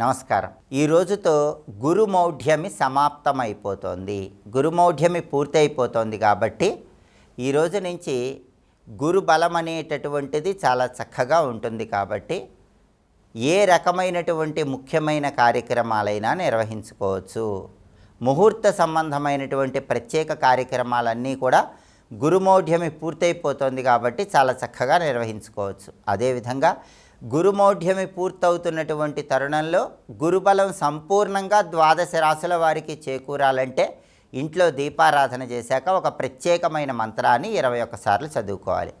నమస్కారం. ఈ రోజుతో గురుమౌఢ్యమి సమాప్తమైపోతోంది. గురుమౌఢ్యమి పూర్తయిపోతోంది కాబట్టి ఈ రోజు నుంచి గురు బలం అనేటటువంటిది చాలా చక్కగా ఉంటుంది కాబట్టి ఏ రకమైనటువంటి ముఖ్యమైన కార్యక్రమాలైనా నిర్వహించుకోవచ్చు. ముహూర్త సంబంధమైనటువంటి ప్రత్యేక కార్యక్రమాలన్నీ కూడా గురుమౌఢ్యమి పూర్తయిపోతుంది కాబట్టి చాలా చక్కగా నిర్వహించుకోవచ్చు. అదేవిధంగా గురుమౌఢ్యమి పూర్తవుతున్నటువంటి తరుణంలో గురుబలం సంపూర్ణంగా ద్వాదశ రాశుల వారికి చేకూరాలంటే ఇంట్లో దీపారాధన చేశాక ఒక ప్రత్యేకమైన మంత్రాన్ని ఇరవై ఒక్కసార్లు చదువుకోవాలి.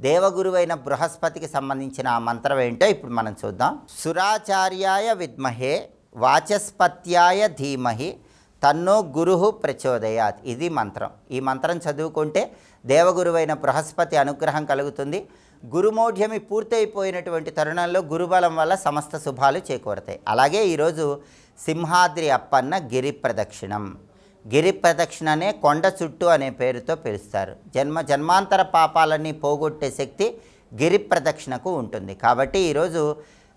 దేవగురువైన బృహస్పతికి సంబంధించిన ఆ మంత్రం ఏంటో ఇప్పుడు మనం చూద్దాం. సురాచార్యాయ విద్మహే వాచస్పత్యాయ ధీమహి తన్నో గురు ప్రచోదయాత్. ఇది మంత్రం. ఈ మంత్రం చదువుకుంటే దేవగురువైన బృహస్పతి అనుగ్రహం కలుగుతుంది. గురుమౌఢ్యమి పూర్తయిపోయినటువంటి తరుణంలో గురుబలం వల్ల సమస్త శుభాలు చేకూరతాయి. అలాగే ఈరోజు సింహాద్రి అప్పన్న గిరి ప్రదక్షిణం. గిరి ప్రదక్షిణనే కొండ చుట్టూ అనే పేరుతో పిలుస్తారు. జన్మ జన్మాంతర పాపాలన్నీ పోగొట్టే శక్తి గిరి ప్రదక్షిణకు ఉంటుంది. కాబట్టి ఈరోజు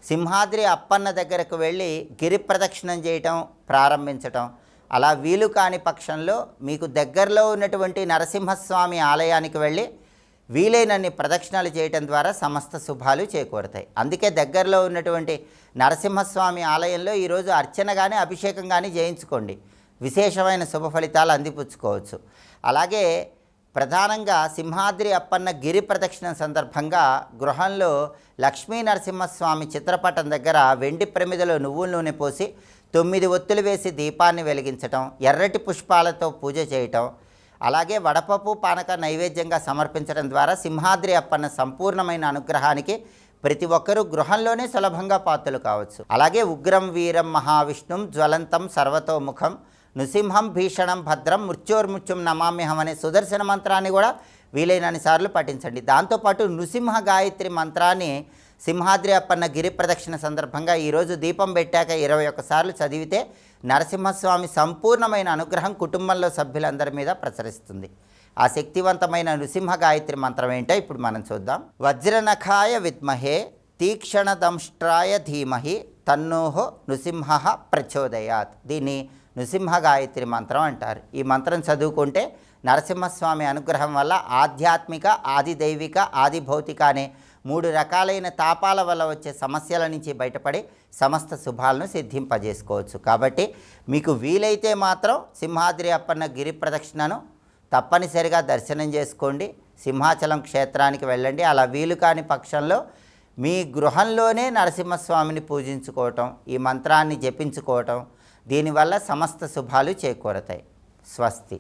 సింహాద్రి అప్పన్న దగ్గరకు వెళ్ళి గిరి ప్రదక్షిణం చేయటం ప్రారంభించటం అలా వీలు కాని పక్షంలో మీకు దగ్గరలో ఉన్నటువంటి నరసింహస్వామి ఆలయానికి వెళ్ళి వీలైనన్ని ప్రదక్షిణలు చేయటం ద్వారా సమస్త శుభాలు చేకూరుతాయి. అందుకే దగ్గరలో ఉన్నటువంటి నరసింహస్వామి ఆలయంలో ఈరోజు అర్చన కానీ అభిషేకం కానీ చేయించుకోండి. విశేషమైన శుభ ఫలితాలు అందిపుచ్చుకోవచ్చు. అలాగే ప్రధానంగా సింహాద్రి అప్పన్న గిరి ప్రదక్షిణ సందర్భంగా గృహంలో లక్ష్మీ నరసింహస్వామి చిత్రపటం దగ్గర వెండి ప్రమిదలో నువ్వుల నూనె పోసి తొమ్మిది ఒత్తులు వేసి దీపాన్ని వెలిగించటం ఎర్రటి పుష్పాలతో పూజ చేయటం అలాగే వడపప్పు పానక నైవేద్యంగా సమర్పించడం ద్వారా సింహాద్రి అప్పన్న సంపూర్ణమైన అనుగ్రహానికి ప్రతి ఒక్కరూ గృహంలోనే సులభంగా పాత్రలు కావచ్చు. అలాగే ఉగ్రం వీరం మహావిష్ణుం జ్వలంతం సర్వతోముఖం నృసింహం భీషణం భద్రం మృత్యోర్మృత్యుం నమామ్యహం అనే సుదర్శన మంత్రాన్ని కూడా వీలైనన్ని సార్లు పఠించండి. దాంతోపాటు నృసింహ గాయత్రి మంత్రాన్ని సింహాద్రి అప్పన్న గిరి ప్రదక్షిణ సందర్భంగా ఈరోజు దీపం పెట్టాక ఇరవై ఒక్కసార్లు చదివితే నరసింహస్వామి సంపూర్ణమైన అనుగ్రహం కుటుంబంలో సభ్యులందరి మీద ప్రసరిస్తుంది. ఆ శక్తివంతమైన నృసింహ గాయత్రి మంత్రం ఏంటో ఇప్పుడు మనం చూద్దాం. వజ్రనఖాయ విద్మహే తీక్షణదంష్ట్రాయ ధీమహి తన్నోహో నృసింహ ప్రచోదయాత్. దీన్ని నృసింహ గాయత్రి మంత్రం అంటారు. ఈ మంత్రం చదువుకుంటే నరసింహస్వామి అనుగ్రహం వల్ల ఆధ్యాత్మిక ఆది దైవిక ఆది భౌతిక అనే మూడు రకాలైన తాపాల వల్ల వచ్చే సమస్యల నుంచి బయటపడి సమస్త శుభాలను సిద్ధింపజేసుకోవచ్చు. కాబట్టి మీకు వీలైతే మాత్రం సింహాద్రి అప్పన్న గిరి ప్రదక్షిణను తప్పనిసరిగా దర్శనం చేసుకోండి. సింహాచలం క్షేత్రానికి వెళ్ళండి. అలా వీలు కాని పక్షంలో మీ గృహంలోనే నరసింహస్వామిని పూజించుకోవటం ఈ మంత్రాన్ని జపించుకోవటం దీనివల్ల సమస్త శుభాలు చేకూరతాయి. స్వస్తి.